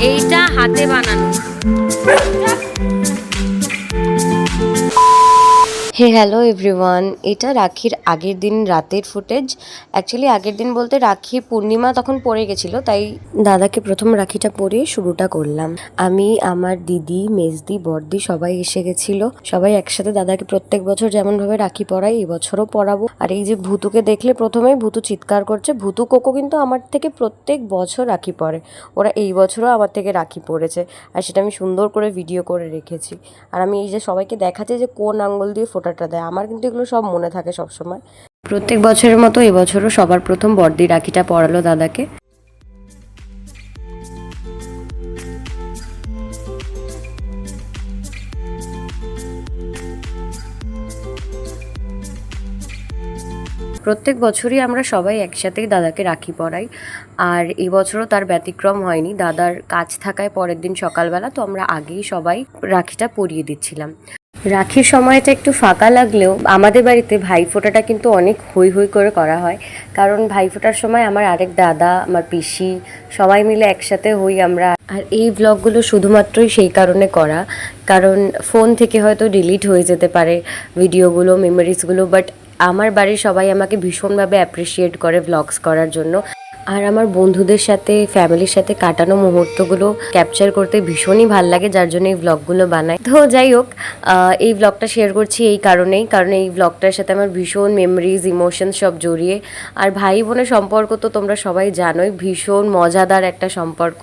এইটা হাতে বানানো। হে হ্যালো এভরিওয়ান, এটা রাখির আগের দিন রাতের ফুটেজ। অ্যাকচুয়ালি আগের দিন বলতে রাখি পূর্ণিমা তখন পড়ে গেছিল, তাই দাদাকে প্রথম রাখিটা পরে শুরুটা করলাম। আমি, আমার দিদি, মেজদি বর্দি সবাই এসে গেছিল। সবাই একসাথে দাদাকে প্রত্যেক বছর যেমনভাবে রাখি পরাই এবছরও পরাবো আর এই যে ভুতুকে দেখলে প্রথমেই ভুতু চিৎকার করছে। ভুতু কোকো কিন্তু আমার থেকে প্রত্যেক বছর রাখি পরে ওরা এই বছরও আমার থেকে রাখি পড়েছে। আর সেটা আমি সুন্দর করে ভিডিও করে রেখেছি। আর আমি এই যে সবাইকে দেখাচ্ছি যে কোন আঙ্গুল দিয়ে ফোঁটাটা দেয়। আমার কিন্তু এগুলো সব মনে থাকে সবসময়। প্রত্যেক বছরের মতো এবছরও সবার প্রথম বর্দি রাখিটা পরালো দাদাকে। প্রত্যেক বছরই আমরা সবাই একসাথেই দাদাকে রাখি পরাই। আর এবছরও তার ব্যতিক্রম হয়নি। দাদার কাজ থাকায় পরের দিন সকালবেলা তো আমরা আগেই সবাই রাখিটা পরিয়ে দিচ্ছিলাম। রাখির সময়টা একটু ফাঁকা লাগলেও আমাদের বাড়িতে ভাইফোঁটাটা কিন্তু অনেক হই হই করে করা হয়। কারণ ভাইফোঁটার সময় আমার আরেক দাদা, আমার পিসি সবাই মিলে একসাথে হই আমরা। আর এই ব্লগগুলো শুধুমাত্রই সেই কারণে করা। কারণ ফোন থেকে হয়তো ডিলিট হয়ে যেতে পারে ভিডিওগুলো মেমোরিজগুলো বাট আমার বাড়ির সবাই আমাকে ভীষণভাবে অ্যাপ্রিসিয়েট করে ভ্লগস করার জন্য। আর আমার বন্ধুদের সাথে, ফ্যামিলির সাথে কাটানো মুহূর্তগুলো ক্যাপচার করতে ভীষণই ভালো লাগে, যার জন্য এই ব্লগগুলো বানাই। তো যাই হোক এই ব্লগটা শেয়ার করছি এই কারণেই, কারণ এই ব্লগটার সাথে আমার ভীষণ মেমোরিজ ইমোশনস সব জড়িয়ে। আর ভাই বোনের সম্পর্ক তো তোমরা সবাই জানোই, ভীষণ মজাদার একটা সম্পর্ক।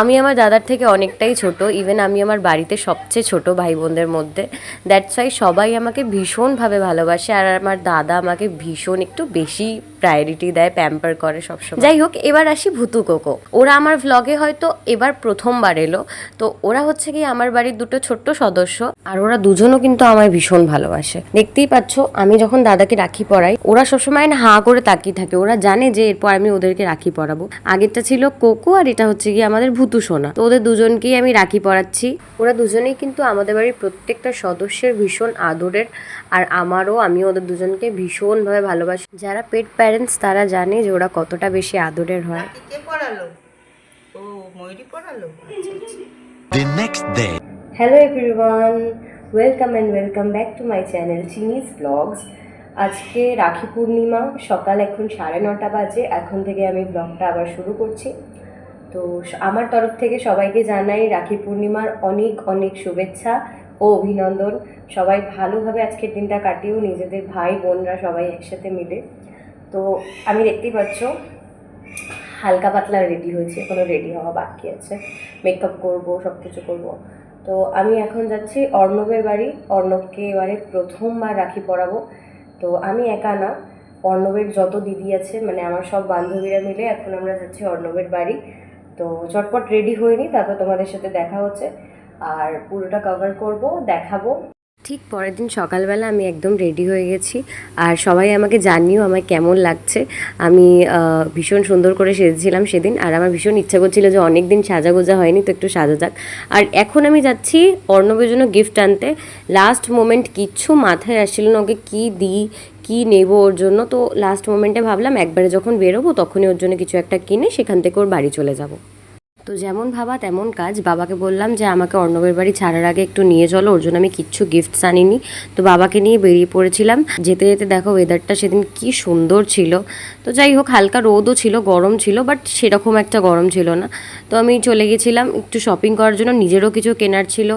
আমি আমার দাদার থেকে অনেকটাই ছোট ইভেন আমি আমার বাড়িতে সবচেয়ে ছোট ভাই বোনদের মধ্যে। দ্যাটস ওয়াই সবাই আমাকে ভীষণভাবে ভালোবাসে, আর আমার দাদা আমাকে ভীষণ একটু বেশি প্রায়োরিটি দেয় প্যাম্পার করে সবসময়। যাই হোক, এবার আসি ভুতু কোকো। ওরা আমার ভ্লগে হয়তো এবার প্রথমবার এলো। তো ওরা হচ্ছে কি আমার বাড়ির দুটো ছোট্ট সদস্য। আর ওরা দুজনও কিন্তু আমায় ভীষণ ভালোবাসে। দেখতেই পাচ্ছ, আমি যখন দাদাকে রাখি পরাই, ওরা সবসময় না হাঁ করে তাকিয়ে থাকে। ওরা জানে যে এরপর আমি ওদেরকে রাখি পরাবো। আগেরটা ছিল কোকো আর এটা হচ্ছে কি আমাদের ভুতু সোনা। তো ওদের দুজনকেই আমি রাখি পড়াচ্ছি ওরা দুজনেই কিন্তু আমাদের বাড়ির প্রত্যেকটা সদস্যের ভীষণ আদরের। আর আমারও আমি ওদের দুজনকে ভীষণভাবে ভালোবাসি। যারা পেট প্যারেন্টস তারা জানে যে ওরা কতটা বেশি আদরের হয়। পড়ালো? ও ময়ূরী পড়ালো? The next day. Hello everyone welcome and welcome back to my channel Chinis vlogs আজকে রাখি পূর্ণিমা সকাল এখন সাড়ে নটা বাজে এখন থেকে আমি ব্লগটা আবার শুরু করছি। তো আমার তরফ থেকে সবাইকে জানাই রাখি পূর্ণিমার অনেক অনেক শুভেচ্ছা ও অভিনন্দন। সবাই ভালোভাবে আজকের দিনটা কাটিয়েও নিজেদের ভাই বোনরা সবাই একসাথে মিলে। তো আমি দেখতেই পাচ্ছ, হালকা পাতলা রেডি হয়েছে, এখনও রেডি হওয়া বাকি আছে। মেকআপ করব সব কিছু করব। তো আমি এখন যাচ্ছি অর্ণবের বাড়ি। অর্ণবকে এবারে প্রথমবার রাখি পরাবো। তো আমি একা না, অর্ণবের যত দিদি আছে মানে আমার সব বান্ধবীরা মিলে এখন আমরা যাচ্ছি অর্ণবের বাড়ি। তো চটপট রেডি হয়নি, তারপর তোমাদের সাথে দেখা হচ্ছে। আর পুরোটা কভার করব, দেখাবো। ঠিক পরের দিন সকালবেলা আমি একদম রেডি হয়ে গেছি। আর সবাই আমাকে জানিও আমায় কেমন লাগছে। আমি ভীষণ সুন্দর করে সেজেছিলাম সেদিন। আর আমার ভীষণ ইচ্ছা করছিল যে অনেক দিন সাজা গোজা হয়নি, তো একটু সাজা যাক। আর এখন আমি যাচ্ছি অর্ণবের জন্য গিফট আনতে। লাস্ট মোমেন্ট কিচ্ছু মাথায় আসছিল না ওকে কী দিই, কী নেব ওর জন্য। তো লাস্ট মোমেন্টে ভাবলাম একবারে যখন বেরোবো তখনই ওর জন্য কিছু একটা কিনে সেখান থেকে ওর বাড়ি চলে যাব। তো যেমন ভাবা তেমন কাজ। বাবাকে বললাম যে, আমাকে অর্ণবের বাড়ি ছাড়ার আগে একটু নিয়ে চলো, ওর জন্য আমি কিচ্ছু গিফটস আনিনি। তো বাবাকে নিয়ে বেরিয়ে পড়েছিলাম। যেতে যেতে দেখো ওয়েদারটা সেদিন কি সুন্দর ছিল। তো যাই হোক, হালকা রোদও ছিল, গরম ছিল বাট সেরকম একটা গরম ছিল না। তো আমি চলে গেছিলাম একটু শপিং করার জন্য, নিজেরও কিছু কেনার ছিল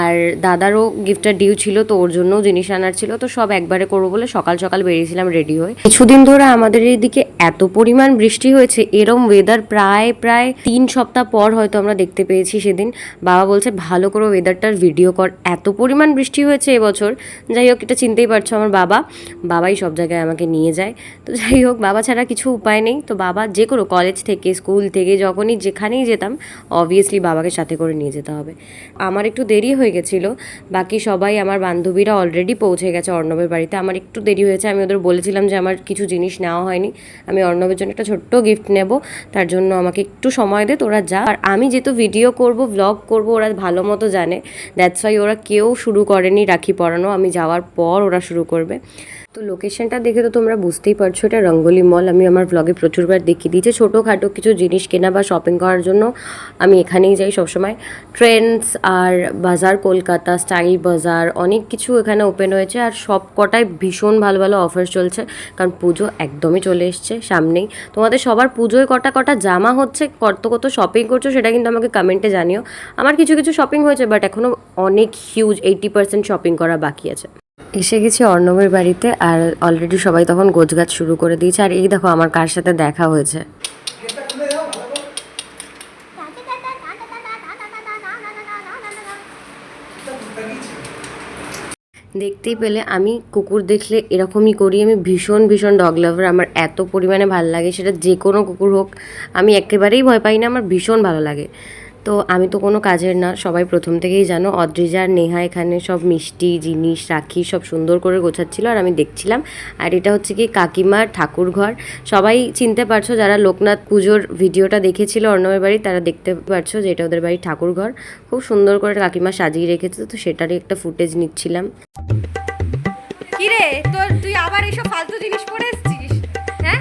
আর দাদারও গিফটটা ডিউ ছিল, তো ওর জন্যও জিনিস আনার ছিল। তো সব একবারে করব বলে সকাল সকাল বেরিয়েছিলাম রেডি হয়ে। কিছুদিন ধরে আমাদের এইদিকে এত পরিমাণ বৃষ্টি হয়েছে, এরম ওয়েদার প্রায় প্রায় তিন সপ্তাহ পর হয়তো আমরা দেখতে পেয়েছি সেদিন। বাবা বলছে, ভালো করে ওয়েদারটার ভিডিও কর। এত পরিমাণ বৃষ্টি হয়েছে এবছর। যাই হোক, এটা চিনতেই পারছ আমার বাবা। বাবাই সব জায়গায় আমাকে নিয়ে যায়। তো যাই হোক, বাবা ছাড়া কিছু উপায় নেই। তো বাবা যে কোনো কলেজ থেকে স্কুল থেকে, যখনই যেখানেই যেতাম অবভিয়াসলি বাবাকে সাথে করে নিয়ে যেতে হবে। আমার একটু দেরি হয়ে গেছিল। বাকি সবাই, আমার বান্ধবীরা অলরেডি পৌঁছে গেছে অর্ণবের বাড়িতে। আমার একটু দেরি হয়েছে। আমি ওদের বলেছিলাম যে আমার কিছু জিনিস নেওয়া হয়নি। আমি অর্ণবের জন্য একটা ছোট্ট গিফট নেব। তার জন্য আমাকে একটু সময় দে, তোরা মজা। আর আমি যেহেতু ভিডিও করব ব্লগ করব, ওরা ভালো মতো জানে দ্যাটস ওয়াই ওরা কেউ শুরু করেনি রাখি পরানো, আমি যাওয়ার পর ওরা শুরু করবে। তো লোকেশনটা দেখে তো তোমরা বুঝতেই পারছ, এটা রঙ্গোলি মল আমি আমার ব্লগে প্রচুরবার দেখিয়ে দিয়েছি। ছোটোখাটো কিছু জিনিস কেনা বা শপিং করার জন্য আমি এখানেই যাই সবসময়। ট্রেন্ডস আর বাজার, কলকাতা স্টাইল বাজার, অনেক কিছু এখানে ওপেন হয়েছে। আর সব কটায় ভীষণ ভালো ভালো অফার চলছে, কারণ পুজো একদমই চলে এসছে সামনেই। তোমাদের সবার পুজোয় কটা কটা জামা হচ্ছে, কত কত শপিং করছ, সেটা কিন্তু আমাকে কমেন্টে জানিও। আমার কিছু কিছু শপিং হয়েছে বাট এখনও অনেক হিউজ এইটি পার্সেন্ট শপিং করা বাকি আছে। এসে গেছি অর্ণবের বাড়িতে, আর অলরেডি সবাই তখন গোছগাছ শুরু করে দিয়েছে। আর এই দেখো, আমার কার সাথে দেখা হয়েছে। দেখতেই পেলে আমি কুকুর দেখলে এরকমই করি। আমি ভীষণ ভীষণ ডগ লাভার আমার এত পরিমাণে ভালো লাগে, সেটা যে কোনো কুকুর হোক, আমি একেবারেই ভয় পাই না। আমার ভীষণ ভালো লাগে। তো আমি তো কোনো কাজের না সবাই প্রথম থেকেই জানো অদ্রিজা আর নেহা এখানে সব মিষ্টি জিনিস রাখি সব সুন্দর করে গোছাচ্ছিল আর আমি দেখছিলাম। আর এটা হচ্ছে কি কাকিমার ঠাকুর ঘর। সবাই চিনতে পারছ যারা লোকনাথ পুজোর ভিডিওটা দেখেছিল অর্ণবের বাড়ি তারা দেখতে পারছ যে এটা ওদের বাড়ির ঠাকুর ঘর। খুব সুন্দর করে কাকিমা সাজিয়ে রেখেছে তো সেটারই একটা ফুটেজ নিচ্ছিলাম। কিরে তোর তুই আবার এইসব ফালতু জিনিস পরে এসেছিস? হ্যাঁ?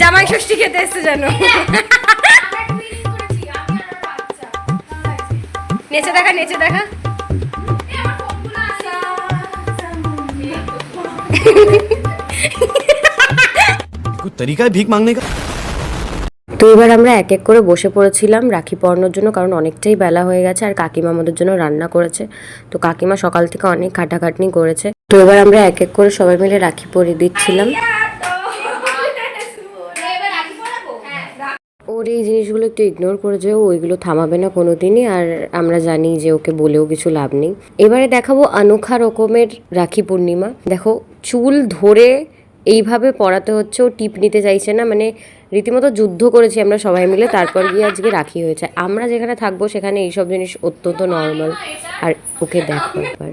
জামাই ষষ্ঠী খেতে এসছে জানো নেচে দেখা নেচে দেখা। তরিকা ভিক মাংনে তো এবার আমরা এক এক করে বসে পড়েছিলাম রাখি পড়ানোর জন্য কারণ অনেকটাই বেলা হয়ে গেছে আর কাকিমা আমাদের জন্য রান্না করেছে। তো কাকিমা সকাল থেকে অনেক খাটাখাটনি করেছে। তো এবার আমরা এক এক করে সবাই মিলে রাখি পরিয়ে দিচ্ছিলাম। ওর এই জিনিসগুলো একটু ইগনোর করে যে ওইগুলো থামাবে না কোনো দিনই আর আমরা জানি যে ওকে বলেও কিছু লাভ নেই। এবারে দেখাবো অনোখা রকমের রাখি পূর্ণিমা। দেখো, চুল ধরে এইভাবে পড়াতে হচ্ছে, ও টিপ নিতে চাইছে না মানে রীতিমতো যুদ্ধ করেছি আমরা সবাই মিলে, তারপর গিয়ে আজকে রাখি হয়েছে। আমরা যেখানে থাকব সেখানে এইসব জিনিস অত্যন্ত নর্মাল আর ওকে দেখো একবার।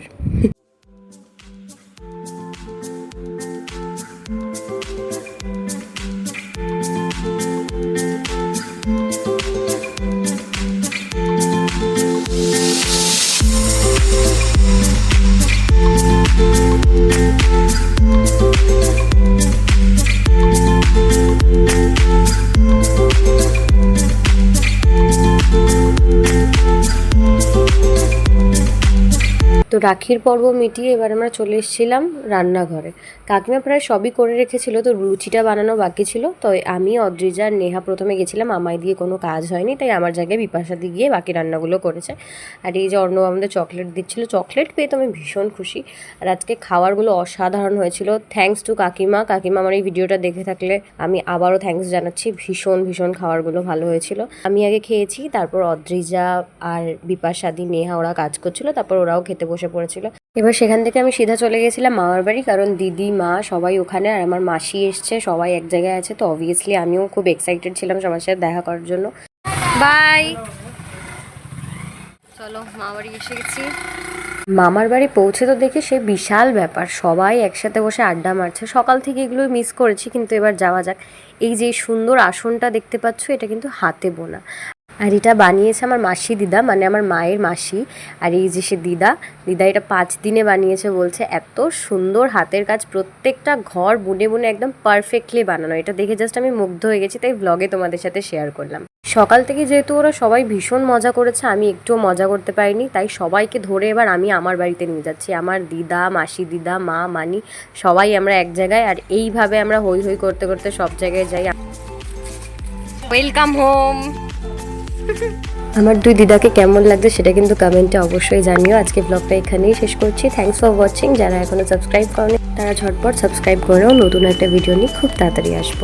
রাখির পর্ব মিটিয়ে এবার আমরা চলে এসেছিলাম রান্নাঘরে। কাকিমা প্রায় সবই করে রেখেছিল, তো লুচিটা বানানো বাকি ছিল। তো আমি, অদ্রিজা নেহা প্রথমে গেছিলাম, আমায় দিয়ে কোনো কাজ হয়নি, তাই আমার জায়গায় বিপাশাদি গিয়ে বাকি রান্নাগুলো করেছে। আর এই যে অর্ণব আমাদের চকলেট দিচ্ছিল, চকলেট পেয়ে তো আমি ভীষণ খুশি। আর আজকে খাবারগুলো অসাধারণ হয়েছিল। থ্যাঙ্কস টু কাকিমা কাকিমা আমার এই ভিডিওটা দেখে থাকলে আমি আবারও থ্যাঙ্কস জানাচ্ছি। ভীষণ ভীষণ খাবারগুলো ভালো হয়েছিল। আমি আগে খেয়েছি, তারপর অদ্রিজা আর বিপাশাদি নেহা ওরা কাজ করছিল, তারপর ওরাও খেতে বসে পড়েছিল। এবার সেখান থেকে আমি সিধা চলে গেছিলাম মামার বাড়ি, কারণ দিদি, মা সবাই ওখানে আর আমার মাসি এসছে, সবাই এক জায়গায় আছে, তো অবভিয়াসলি আমিও খুব এক্সাইটেড ছিলাম সবার সাথে দেখা করার জন্য। বাই চলো মা বাড়ি এসে গেছি। মামার বাড়ি পৌঁছে তো দেখে সে বিশাল ব্যাপার, সবাই একসাথে বসে আড্ডা মারছে। সকাল থেকে এগুলো মিস করেছি, কিন্তু এবার যাওয়া যাক। এই যে সুন্দর আসনটা দেখতে পাচ্ছ, এটা কিন্তু হাতে বোনা। আর এটা বানিয়েছে আমার মাসি দিদা মানে আমার মায়ের মাসি। আর এই যে সে দিদা দিদা এটা পাঁচ দিনে বানিয়েছে, বলছে এত সুন্দর হাতের কাজ, প্রত্যেকটা ঘর বুনে বুনে একদম পারফেক্টলি বানানো। এটা দেখে জাস্ট আমি মুগ্ধ হয়ে গেছি, তাই ব্লগে তোমাদের সাথে শেয়ার করলাম। সকাল থেকে যেহেতু ওরা সবাই ভীষণ মজা করেছে, আমি একটুও মজা করতে পারিনি, তাই সবাইকে ধরে এবার আমি আমার বাড়িতে নিয়ে যাচ্ছি। আমার দিদা, মাসি দিদা, মা, মানি, সবাই আমরা এক জায়গায়, আর এইভাবে আমরা হই হই করতে করতে সব জায়গায় যাই। ওয়েলকাম হোম আমার দুই দিদাকে কেমন লাগছে সেটা কিন্তু কমেন্টে অবশ্যই জানিও। আজকে ব্লগটা এখানেই শেষ করছি। থ্যাংকস ফর ওয়াচিং যারা এখনও সাবস্ক্রাইব করেনি, তারা ঝটপট সাবস্ক্রাইব করেও নতুন একটা ভিডিও নিয়ে খুব তাড়াতাড়ি আসব।